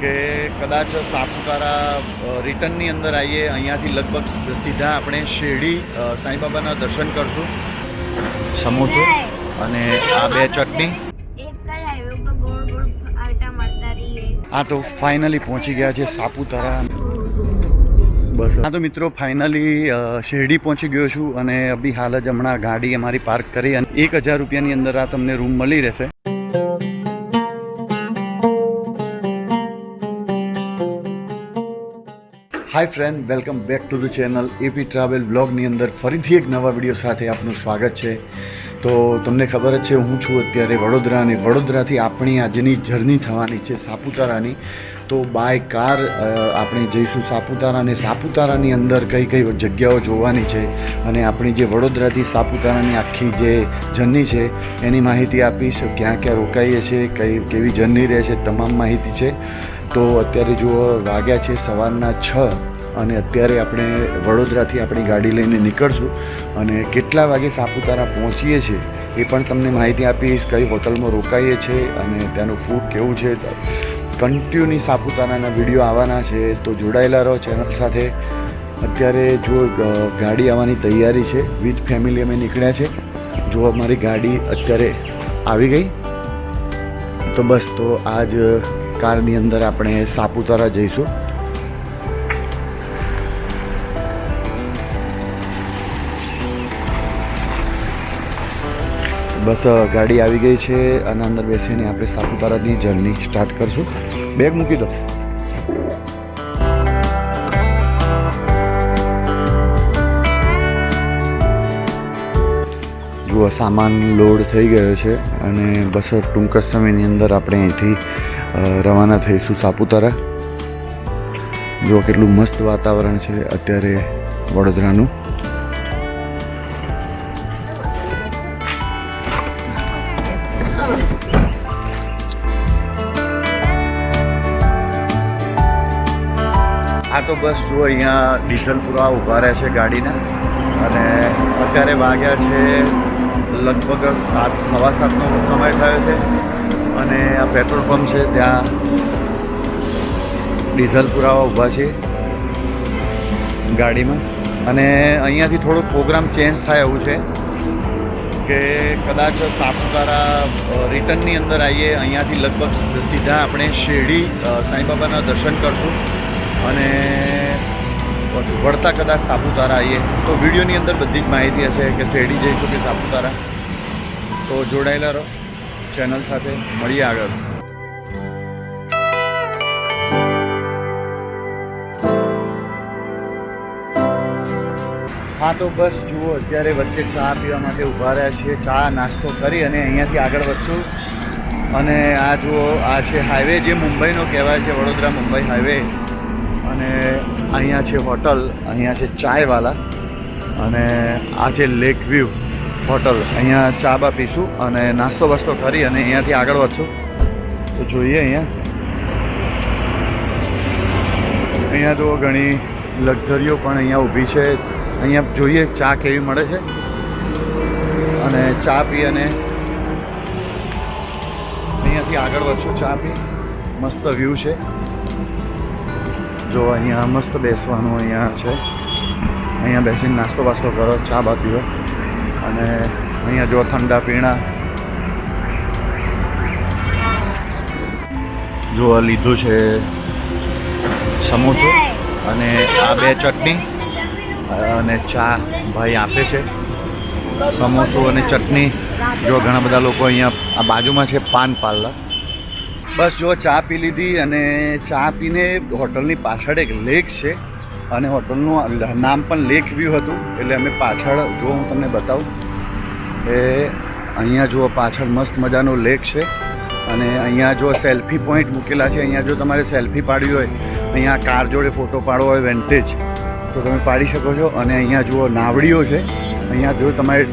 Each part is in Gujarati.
કે કદાચ સાપુતારા રિટર્નની અંદર આવીએ. અહીંયાથી લગભગ સીધા આપણે શેરડી સાંઈબાબાના દર્શન કરશું. સમોસો અને આ બે ચટણી. આ તો ફાઇનલી પહોંચી ગયા છે સાપુતારા. બસ. હા તો મિત્રો ફાઇનલી શેરડી પહોંચી ગયો છું અને અભી હાલ જ હમણાં ગાડી અમારી પાર્ક કરી અને એક હજાર રૂપિયાની અંદર આ તમને રૂમ મળી રહેશે. Hi friend welcome back to the channel AP travel બ્લોગની અંદર ફરીથી એક નવા વીડિયો સાથે આપનું સ્વાગત છે. તો તમને ખબર જ છે, હું છું અત્યારે વડોદરા અને વડોદરાથી આપણી આજની જર્ની થવાની છે સાપુતારાની. તો બાય કાર આપણે જઈશું સાપુતારા અને સાપુતારાની અંદર કઈ કઈ જગ્યાઓ જોવાની છે અને આપણી જે વડોદરાથી સાપુતારાની આખી જે જર્ની છે, એની માહિતી આપીશ. ક્યાં ક્યાં રોકાઈએ છીએ, કઈ, કેવી જર્ની રહે છે તમામ માહિતી છે. તો અત્યારે જુઓ, વાગ્યા છે સવારના છ અને અત્યારે આપણે વડોદરાથી આપણી ગાડી લઈને નીકળશું અને કેટલા વાગે સાપુતારા પહોંચીએ છીએ એ પણ તમને માહિતી આપીશ, કઈ હોટલમાં રોકાઈએ છીએ અને ત્યાંનું ફૂડ કેવું છે. કન્ટિન્યુની સાપુતારાના વીડિયો આવવાના છે, તો જોડાયેલા રહો ચેનલ સાથે. અત્યારે જો ગાડી આવવાની તૈયારી છે. વિથ ફેમિલી અમે નીકળ્યા છે. જો અમારી ગાડી અત્યારે આવી ગઈ. તો બસ, તો આજ કારની અંદર આપણે સાપુતારા જઈશું. બસ ગાડી આવી ગઈ છે અને અંદર બેસીને આપણે સાપુતારાની જર્ની સ્ટાર્ટ કરશું. બેગ મૂકી દો. સામાન લોડ થઈ ગયો છે અને બસ ટૂંક જ સમયની અંદર આપણે અહીંથી રવાના થઈશું સાપુતારા. જો કેટલું મસ્ત વાતાવરણ છે અત્યારે વડોદરાનું. આ તો બસ જુઓ અહીંયા ડીઝલ પુરવા ઊભા રહે છે ગાડીના. અને અત્યારે વાગ્યા છે લગભગ સાત, સવા સાતનો સમય થયો છે અને આ પેટ્રોલ પંપ છે ત્યાં ડીઝલ પુરાવા ઊભા છે ગાડીમાં. અને અહીંયાથી થોડો પ્રોગ્રામ ચેન્જ થાય એવું છે કે કદાચ સાપુતારા રિટર્નની અંદર આવીએ, અહીંયાથી લગભગ સીધા આપણે શેરડી સાંઈબાબાના દર્શન કરશું અને વળતા કદાચ સાપુતારા આવીએ. તો વિડીયોની અંદર બધી જ માહિતી હશે કે શેરડી જઈશું કે સાપુતારા. તો જોડાયેલા રહો. ચેનલ સાથે મળીએ આગળ. હા, તો બસ જુઓ, અત્યારે વચ્ચે ચા પીવા માટે ઊભા રહ્યા છીએ. ચા નાસ્તો કરી અને અહીંયાથી આગળ વધશું. અને આ જુઓ, આ છે હાઈવે જે મુંબઈનો કહેવાય છે, વડોદરા મુંબઈ હાઈવે અને અહીંયા છે હોટલ, અહીંયા છે ચાયવાલા અને આ છે લેક વ્યૂ હોટલ. અહીંયા ચા બા પીશું અને નાસ્તો વાસ્તો કરી અને અહીંયાથી આગળ વધશું. તો જોઈએ અહીંયા. અહીંયા તો ઘણી લક્ઝરીઓ પણ અહીંયા ઊભી છે. અહીંયા જોઈએ ચા કેવી મળે છે. અને ચા પી અને અહીંયાથી આગળ વધશું. ચા પી. મસ્ત વ્યૂ છે. જો અહીંયા મસ્ત બેસવાનું અહીંયા છે. અહીંયા બેસીને નાસ્તો વાસ્તો કરો, ચા બા પીવો અને અહીંયા જો ઠંડા પીણા. જો લીધું છે સમોસો અને આ બે ચટણી અને ચા ભાઈ આપે છે. સમોસો અને ચટણી. જો ઘણા બધા લોકો અહીંયા આ બાજુમાં છે, પાન પાર્લર. બસ જો ચા પી લીધી અને ચા પીને હોટલની પાછળ એક લેક છે અને હોટલનું નામ પણ લેક વ્યૂ હતું. એટલે અમે પાછળ, જો હું તમને બતાવું, એ અહીંયા જુઓ, પાછળ મસ્ત મજાનો લેક છે. અને અહીંયા જો સેલ્ફી પોઈન્ટ મૂકેલા છે, અહીંયા જો તમારે સેલ્ફી પાડવી હોય, અહીંયા કાર જોડે ફોટો પાડવો હોય વેન્ટેજ તો તમે પાડી શકો છો. અને અહીંયા જુઓ, નાવડીઓ છે. અહીંયા જો તમારે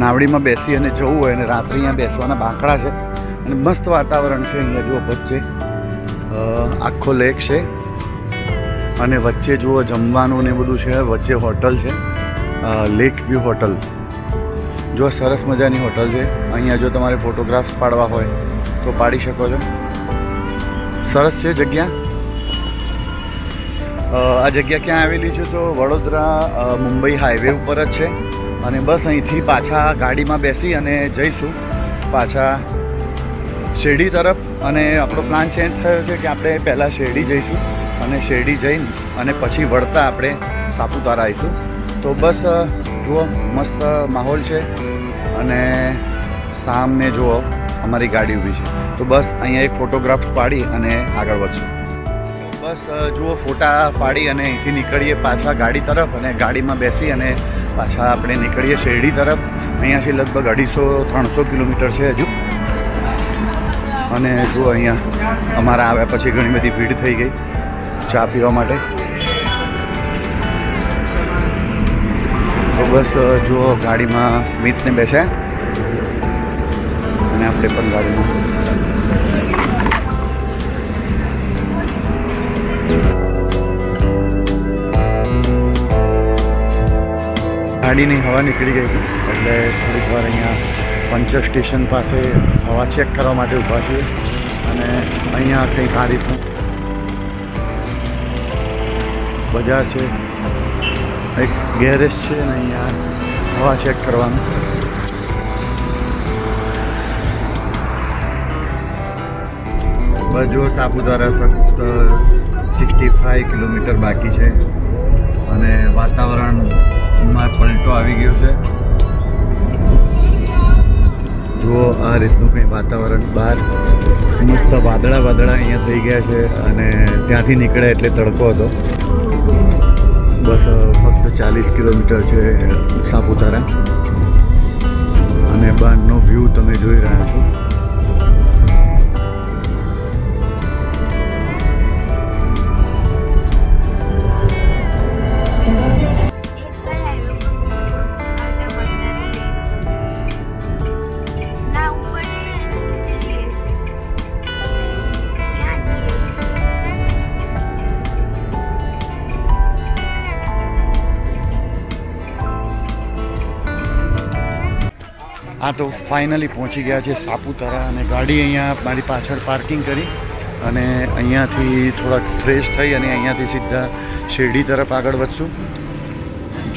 નાવડીમાં બેસી અને જવું હોય અને રાત્રે અહીંયા બેસવાના બાંકડા છે. મસ્ત વાતાવરણ છે અહીંયા, જુઓ વચ્ચે. આખો લેક છે. અને વચ્ચે જુઓ જમવાનું ને બધું છે, વચ્ચે હોટલ છે. લેક વ્યૂ હોટલ જો સરસ મજાની હોટલ છે. અહીંયા જો તમારે ફોટોગ્રાફ્સ પાડવા હોય, તો પાડી શકો છો. સરસ છે જગ્યા. આ જગ્યા ક્યાં આવેલી છે? તો વડોદરા મુંબઈ હાઈવે ઉપર જ છે. અને બસ અહીંથી પાછા ગાડીમાં બેસી અને જઈશું. પાછા શેરડી તરફ અને આપણો પ્લાન ચેન્જ થયો છે કે આપણે પહેલાં શેરડી જઈશું અને શેરડી જઈને અને પછી વળતા આપણે સાપુતારા આવીશું. તો બસ જુઓ, મસ્ત માહોલ છે અને સામે જુઓ, અમારી ગાડી ઊભી છે. તો બસ, અહીંયા એક ફોટોગ્રાફ પાડી અને આગળ વધશું. બસ જુઓ, ફોટા પાડી અને અહીંથી નીકળીએ પાછા ગાડી તરફ અને ગાડીમાં બેસી અને પાછા આપણે નીકળીએ શેરડી તરફ. અહીંયાથી લગભગ અઢીસો, ત્રણસો કિલોમીટર છે હજુ. અને જુઓ અહીંયા અમારા આવ્યા પછી ઘણી બધી ભીડ થઈ ગઈ ચા પીવા માટે. તો બસ જો ગાડીમાં સ્મિતને બેસે. અને આપણે પણ ગાડીમાં. ગાડીની હવા નીકળી ગઈ એટલે થોડીક વાર અહીંયા પંચર સ્ટેશન પાસે હવા ચેક કરવા માટે ઊભા છીએ અને અહીંયા કંઈક આ રીતનું બજાર છે. એક ગેરેજ છે અને અહીંયા હવા ચેક કરવાનું. બજો સાપુતારા ફક્ત સિક્સટી ફાઈવ કિલોમીટર બાકી છે. અને વાતાવરણમાં પલટો આવી ગયો છે. જુઓ, આ રીતનું કંઈ વાતાવરણ બહાર. મસ્ત વાદળા વાદળા અહીંયા થઈ ગયા છે અને ત્યાંથી નીકળે એટલે તડકો હતો. બસ ફક્ત ચાલીસ કિલોમીટર છે સાપુતારા. આ તો ફાઇનલી પહોંચી ગયા છે સાપુતારા અને ગાડી અહીંયા મારી પાછળ પાર્કિંગ કરી અને અહીંયાથી થોડાક ફ્રેશ થઈ અને અહીંયાથી સીધા શેરડી તરફ આગળ વધશું.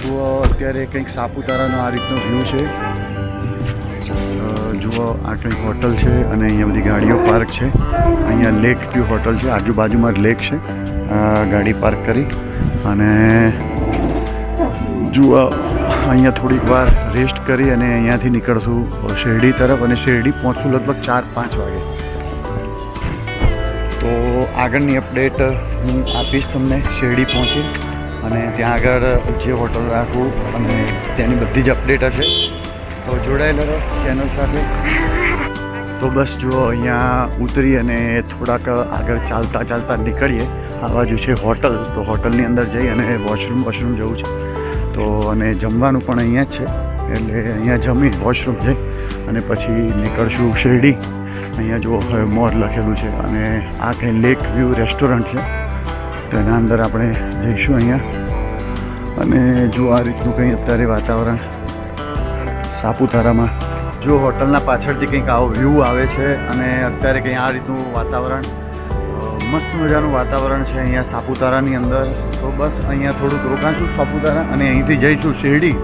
જુઓ અત્યારે કંઈક સાપુતારાનો આ રીતનો વ્યૂ છે. જુઓ આ કંઈક હોટલ છે અને અહીંયા બધી ગાડીઓ પાર્ક છે. અહીંયા લેક વ્યૂ હોટલ છે, આજુબાજુમાં લેક છે. ગાડી પાર્ક કરી અને જુઓ, અહીંયા થોડીક વાર રેસ્ટ કરી અને અહીંયાથી નીકળશું શેરડી તરફ અને શેરડી પહોંચશું લગભગ ચાર, પાંચ વાગે. તો આગળની અપડેટ હું આપીશ તમને, શેરડી પહોંચી અને ત્યાં આગળ જે હોટલ રાખવું અને તેની બધી જ અપડેટ હશે. તો જોડાયેલા રહો ચેનલ સાથે. તો બસ જુઓ, અહીંયા ઉતરી અને થોડાક આગળ ચાલતા ચાલતા નીકળીએ. આ બાજુ છે હોટલ તો હોટલની અંદર જઈ અને વોશરૂમ વોશરૂમ જવું છે. તો અને જમવાનું પણ અહીંયા જ છે. એટલે અહીંયા જમી વોશરૂમ જઈ અને પછી નીકળશું શેરડી. અહીંયા જુઓ મોર લખેલું છે અને આ કંઈ લેક વ્યૂ રેસ્ટોરન્ટ છે. તો એના અંદર આપણે જઈશું અહીંયા. અને જો આ રીતનું કંઈ અત્યારે વાતાવરણ સાપુતારામાં. જો હોટલના પાછળથી કંઈક આવો વ્યૂ આવે છે અને અત્યારે કંઈ આ રીતનું વાતાવરણ મસ્ત મજાનું વાતાવરણ છે અહીંયા સાપુતારાની અંદર. તો બસ અહીંયા થોડુંક રોકાશું સાપુતારા અને અહીંથી જઈશું શેરડી.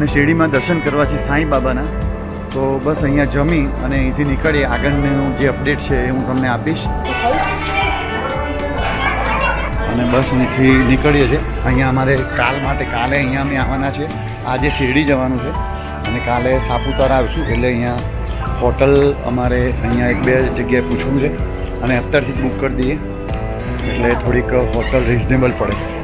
અને શેરડીમાં દર્શન કરવા છે સાંઈ બાબાના. તો બસ અહીંયા જમી અને અહીંથી નીકળીએ. આગળનું જે અપડેટ છે એ હું તમને આપીશ. અને બસ અહીંથી નીકળીએ છીએ. અહીંયા અમારે કાલ માટે કાલે અહીંયા અમે આવવાના છે આજે શેરડી જવાનું છે. અને કાલે સાપુતારા આવીશું. એટલે અહીંયા હોટલ અમારે અહીંયા એક બે જગ્યાએ પૂછવું છે. અને અત્યારથી જ બુક કરી દઈએ. એટલે થોડીક હોટલ રિઝનેબલ પડે.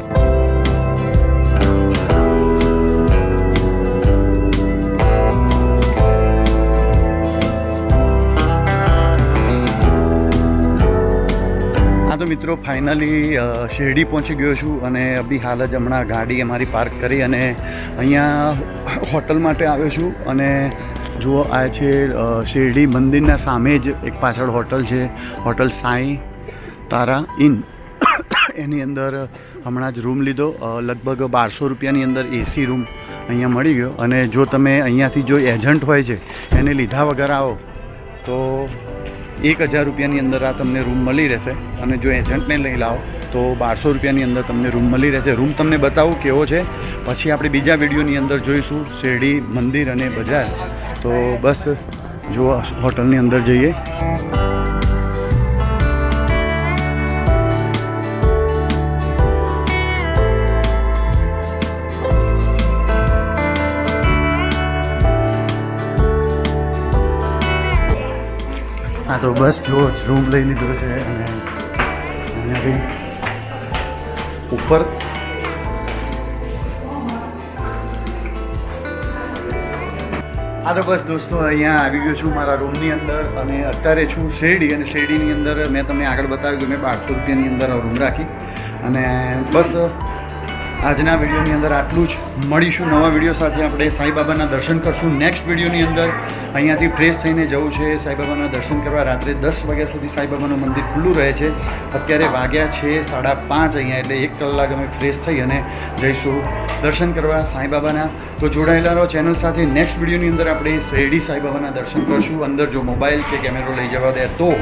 મિત્રો ફાઇનલી શેરડી પહોંચી ગયો છું અને અભી હાલ જ હમણાં ગાડી અમારી પાર્ક કરી અને અહીંયા હોટલ માટે આવ્યો છું. અને જુઓ, આ છે શેરડી મંદિરના સામે જ એક પાછળ હોટલ છે. હોટલ સાંઈ તારા ઇન એની અંદર હમણાં જ રૂમ લીધો. લગભગ બારસો રૂપિયાની અંદર એસી રૂમ અહીંયા મળી ગયો. અને જો તમે અહીંયાથી જો એજન્ટ હોય છે, એને લીધા વગર આવો. તો એક હજાર રૂપિયાની અંદર આ તમને રૂમ મળી રહેશે. અને જો એજન્ટને લઈ લાવો, તો બારસો રૂપિયાની અંદર તમને રૂમ મળી રહેશે. રૂમ તમને બતાવું કેવો છે. પછી આપણે બીજા વિડીયોની અંદર જોઈશું, શેરડી, મંદિર અને બજાર. તો બસ, જો હોટલની અંદર જઈએ. તો બસ જો, રૂમ લઈ લીધો છે અને અહીંયાથી ઉપર. હા તો બસ દોસ્તો, અહીંયા આવી ગયો છું મારા રૂમની અંદર અને અત્યારે છું શેરડી અને શેરડીની અંદર મેં તમને આગળ બતાવ્યું કે મેં બારસો રૂપિયાની અંદર રૂમ રાખી. અને બસ આજના વિડીયોની અંદર આટલું જ. મળીશું નવા વીડિયો સાથે આપણે સાંઈબાબાના દર્શન કરશું નેક્સ્ટ વિડીયોની અંદર. અહીંયાથી ફ્રેશ થઈને જવું છે સાંઈબાબાના દર્શન કરવા. રાત્રે દસ વાગ્યા સુધી સાંઈબાબાનું મંદિર ખુલ્લું રહે છે. અત્યારે વાગ્યા છે સાડા પાંચ અહીંયા, એટલે એક કલાક અમે ફ્રેશ થઈ અને જઈશું દર્શન કરવા સાંઈબાબાના. તો જોડાયેલા રહો ચેનલ સાથે. નેક્સ્ટ વિડીયોની અંદર આપણે શેરડી સાંઈબાબાના દર્શન કરશું. અંદર જો મોબાઈલ કે કેમેરો લઈ જવા દે તો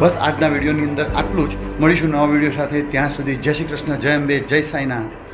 બસ આજના વિડીયોની અંદર આટલું જ. મળીશું નવા વીડિયો સાથે. ત્યાં સુધી જય શ્રી કૃષ્ણ, જય અંબે, જય સાંઈનાથ.